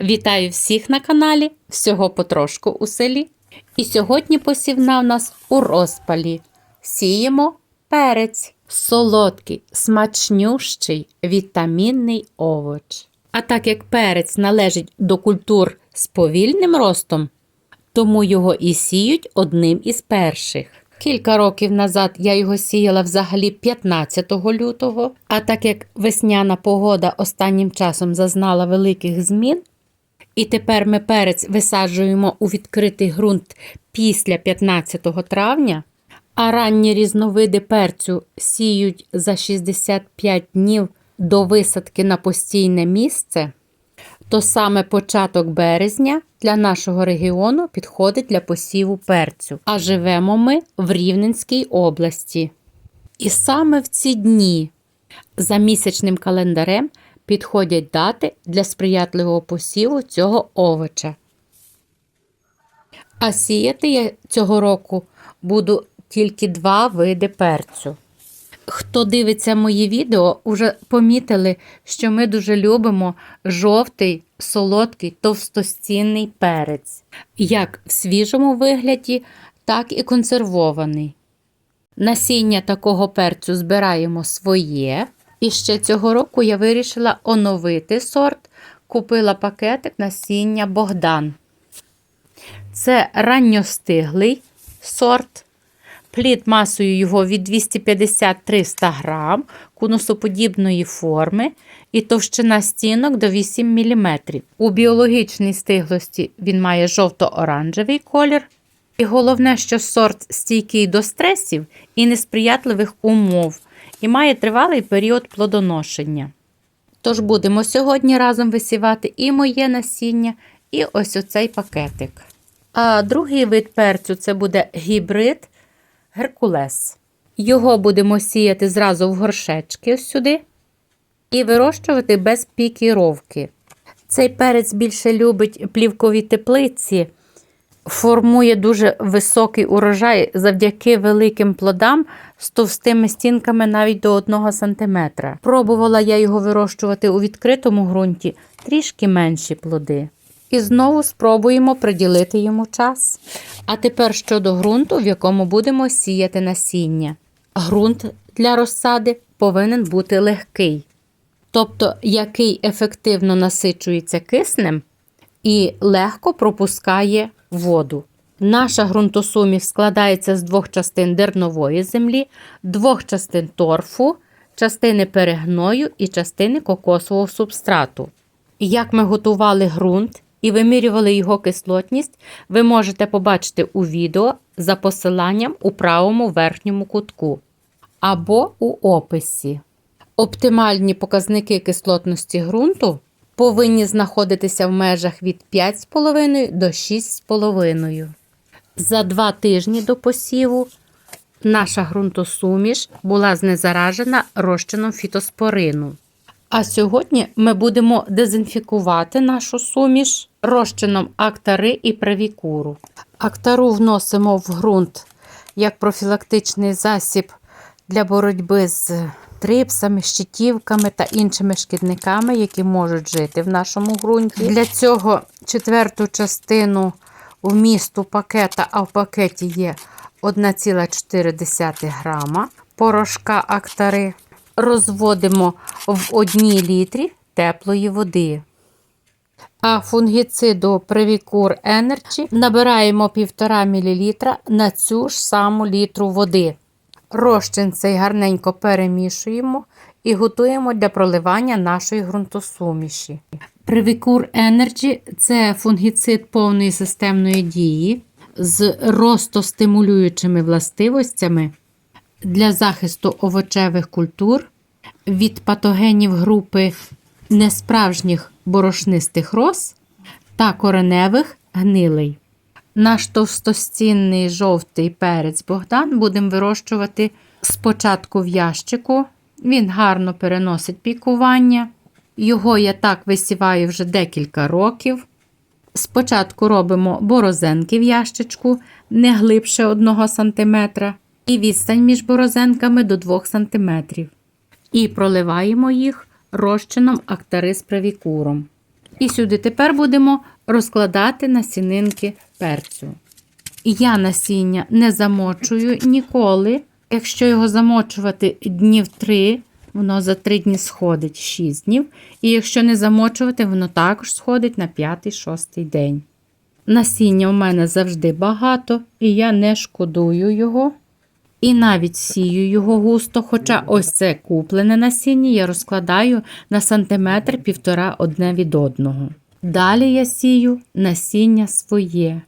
Вітаю всіх на каналі, всього потрошку у селі. І сьогодні посівна в нас у розпалі. Сіємо перець. Солодкий, смачнющий, вітамінний овоч. А так як перець належить до культур з повільним ростом, тому його і сіють одним із перших. Кілька років назад я його сіяла взагалі 15 лютого, а так як весняна погода останнім часом зазнала великих змін, і тепер ми перець висаджуємо у відкритий ґрунт після 15 травня, а ранні різновиди перцю сіють за 65 днів до висадки на постійне місце, то саме початок березня для нашого регіону підходить для посіву перцю. А живемо ми в Рівненській області. І саме в ці дні за місячним календарем підходять дати для сприятливого посіву цього овоча. А сіяти я цього року буду тільки два види перцю. Хто дивиться мої відео, уже помітили, що ми дуже любимо жовтий, солодкий, товстостінний перець, як в свіжому вигляді, так і консервований. Насіння такого перцю збираємо своє. І ще цього року я вирішила оновити сорт. Купила пакетик насіння Богдан. Це ранньостиглий сорт. Плід масою його від 250-300 грам, конусоподібної форми і товщина стінок до 8 мм. У біологічній стиглості він має жовто-оранжевий колір. І головне, що сорт стійкий до стресів і несприятливих умов, і має тривалий період плодоношення. Тож будемо сьогодні разом висівати і моє насіння, і ось оцей пакетик. А другий вид перцю це буде гібрид Геркулес. Його будемо сіяти зразу в горшечки ось сюди і вирощувати без пікіровки. Цей перець більше любить плівкові теплиці, формує дуже високий урожай завдяки великим плодам з товстими стінками навіть до 1 см. Пробувала я його вирощувати у відкритому ґрунті трішки менші плоди. І знову спробуємо приділити йому час. А тепер щодо ґрунту, в якому будемо сіяти насіння. Ґрунт для розсади повинен бути легкий, тобто який ефективно насичується киснем і легко пропускає воду. Наша ґрунтосуміш складається з двох частин дернової землі, двох частин торфу, частини перегною і частини кокосового субстрату. Як ми готували ґрунт і вимірювали його кислотність, ви можете побачити у відео за посиланням у правому верхньому кутку або у описі. Оптимальні показники кислотності ґрунту повинні знаходитися в межах від 5,5 до 6,5. За два тижні до посіву наша ґрунтосуміш була знезаражена розчином фітоспорину. А сьогодні ми будемо дезінфікувати нашу суміш розчином актари і правікуру. Актару вносимо в ґрунт як профілактичний засіб для боротьби з трипсами, щитівками та іншими шкідниками, які можуть жити в нашому ґрунті. Для цього четверту частину вмісту пакета, а в пакеті є 1,4 грама порошка актари. Розводимо в одній літрі теплої води. А фунгіциду Previcur Energy набираємо 1,5 мл на цю ж саму літру води. Розчин цей гарненько перемішуємо і готуємо для проливання нашої ґрунтосуміші. Previcur Energy – це фунгіцид повної системної дії з ростостимулюючими властивостями для захисту овочевих культур від патогенів групи несправжніх борошнистих роз та кореневих гнилей. Наш товстостінний жовтий перець Богдан будемо вирощувати спочатку в ящику. Він гарно переносить пікування. Його я так висіваю вже декілька років. Спочатку робимо борозенки в ящичку не глибше 1 см і відстань між борозенками до 2 см. І проливаємо їх розчином актари з правікуром. І сюди тепер будемо розкладати насінинки перцю. Я насіння не замочую ніколи. Якщо його замочувати днів 3, воно за 3 дні сходить 6 днів. І якщо не замочувати, воно також сходить на 5-6 день. Насіння у мене завжди багато, і я не шкодую його. І навіть сію його густо, хоча ось це куплене насіння я розкладаю на сантиметр півтора одне від одного. Далі я сію насіння своє.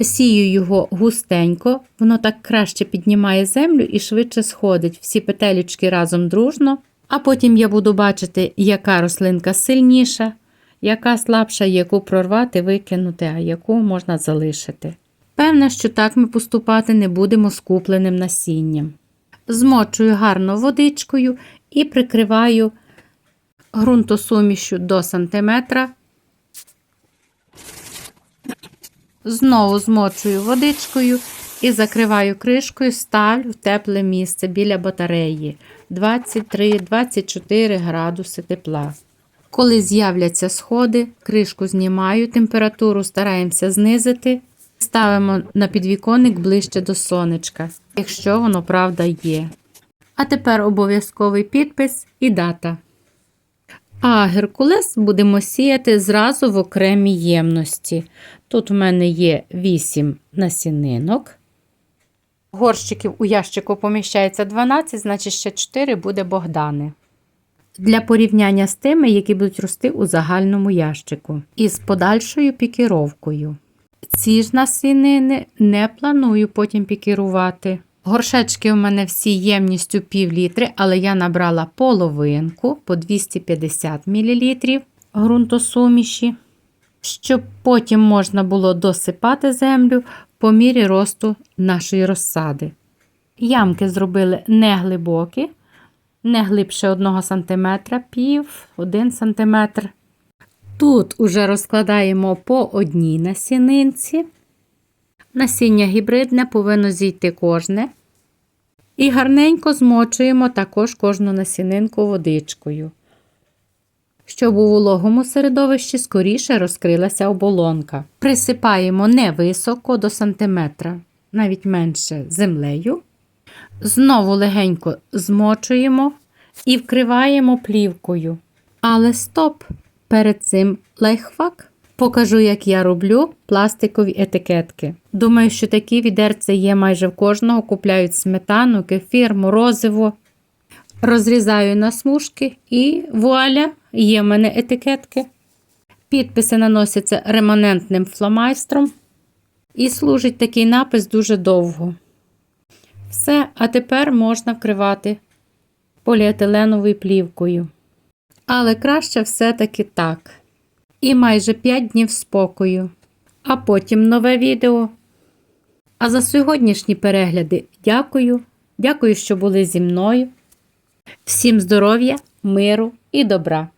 Сію його густенько, воно так краще піднімає землю і швидше сходить всі петелючки разом дружно, а потім я буду бачити, яка рослинка сильніша, яка слабша, яку прорвати, викинути, а яку можна залишити. Певне, що так ми поступати не будемо з купленим насінням. Змочую гарно водичкою і прикриваю ґрунтосумішю до сантиметра. Знову змочую водичкою і закриваю кришкою, ставлю в тепле місце біля батареї 23-24 градуси тепла. Коли з'являться сходи, кришку знімаю, температуру стараємося знизити, ставимо на підвіконник ближче до сонечка, якщо воно правда є. А тепер обов'язковий підпис і дата. А геркулес будемо сіяти зразу в окремій ємності. Тут в мене є 8 насінинок. Горщиків у ящику поміщається 12, значить ще 4 буде Богдани. Для порівняння з тими, які будуть рости у загальному ящику. І з подальшою пікіровкою. Ці ж насінини не планую потім пікірувати. Горшечки у мене всі ємністю пів літри, але я набрала половинку по 250 мл ґрунтосуміші, щоб потім можна було досипати землю по мірі росту нашої розсади. Ямки зробили не глибокі, не глибше 1 см, пів 1 см. Тут уже розкладаємо по одній насінинці. Насіння гібридне повинно зійти кожне. І гарненько змочуємо також кожну насінинку водичкою, щоб у вологому середовищі скоріше розкрилася оболонка. Присипаємо невисоко до сантиметра, навіть менше землею. Знову легенько змочуємо і вкриваємо плівкою. Але стоп! Перед цим лайфхак. Покажу, як я роблю пластикові етикетки. Думаю, що такі відерця є майже в кожного. Купляють сметану, кефір, морозиво. Розрізаю на смужки і вуаля, є в мене етикетки. Підписи наносяться реманентним фломайстром. І служить такий напис дуже довго. Все, а тепер можна вкривати поліетиленовою плівкою. Але краще все-таки так. І майже 5 днів спокою. А потім нове відео. А за сьогоднішні перегляди дякую. Дякую, що були зі мною. Всім здоров'я, миру і добра!